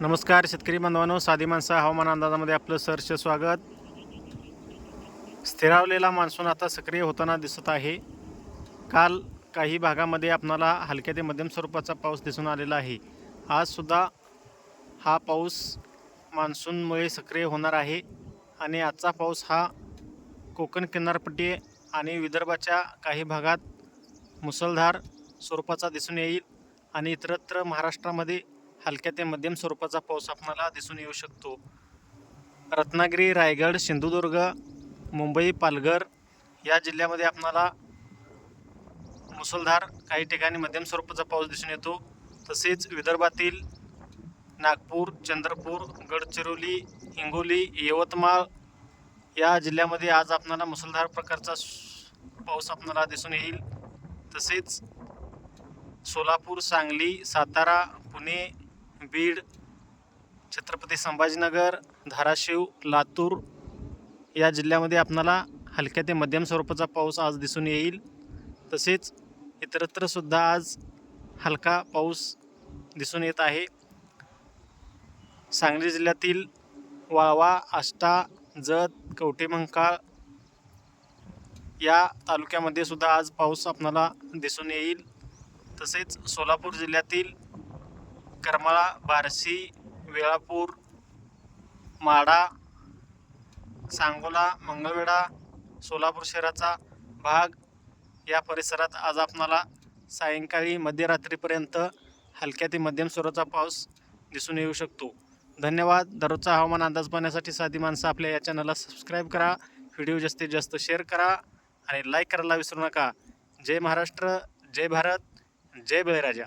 नमस्कार शेतकरी बांधवांनो साधी माणसं हवामान अंदाजामध्ये आपलं सहर्ष स्वागत. स्थिरावलेला मान्सून आता सक्रिय होताना दिसत आहे. काल काही भागामध्ये आपणाला हलक्या ते मध्यम स्वरूपाचा पाऊस दिसून आलेला आहे. आजसुद्धा हा पाऊस मान्सूनमुळे सक्रिय होणार आहे आणि आजचा पाऊस हा कोकण किनारपट्टी आणि विदर्भाच्या काही भागात मुसळधार स्वरूपाचा दिसून येईल आणि इतरत्र महाराष्ट्रामध्ये हलक्या ते मध्यम स्वरूपाचा पाऊस आपणाला दिसून येऊ शकतो. रत्नागिरी रायगड सिंधुदुर्ग मुंबई पालघर या जिल्ह्यामध्ये आपणाला मुसळधार काही ठिकाणी मध्यम स्वरूपाचा पाऊस दिसून येतो. तसेच विदर्भातील नागपूर चंद्रपूर गडचिरोली हिंगोली यवतमाळ या जिल्ह्यामध्ये आज आपणाला मुसळधार प्रकारचा पाऊस आपणाला दिसून येईल. तसेच सोलापूर सांगली सातारा पुणे बीड छत्रपती संभाजीनगर धाराशिव लातूर या जिल्ह्यामध्ये आपणाला हलक्या ते मध्यम स्वरूपाचा पाऊस आज दिसून येईल. तसेच इतरत्रसुद्धा आज हलका पाऊस दिसून येत आहे. सांगली जिल्ह्यातील वाळवा आष्टा जत कवटेमंकाळ या तालुक्यामध्ये सुद्धा आज पाऊस आपणाला दिसून येईल. तसेच सोलापूर जिल्ह्यातील करमाळा बार्शी वेळापूर माडा सांगोला मंगळवेढा सोलापूर शहराचा भाग. या परिसरात आज आपणाला सायंकाळी मध्यरात्रीपर्यंत हलक्या ते मध्यम स्वराचा पाऊस दिसून येऊ शकतो. धन्यवाद. दररोजचा हवामान अंदाज पाहण्यासाठी साधी माणसं आपल्या या चॅनलला सबस्क्राईब करा. व्हिडिओ जास्तीत जास्त शेअर करा आणि लाईक करायला विसरू नका. जय महाराष्ट्र जय भारत जय बळीराजा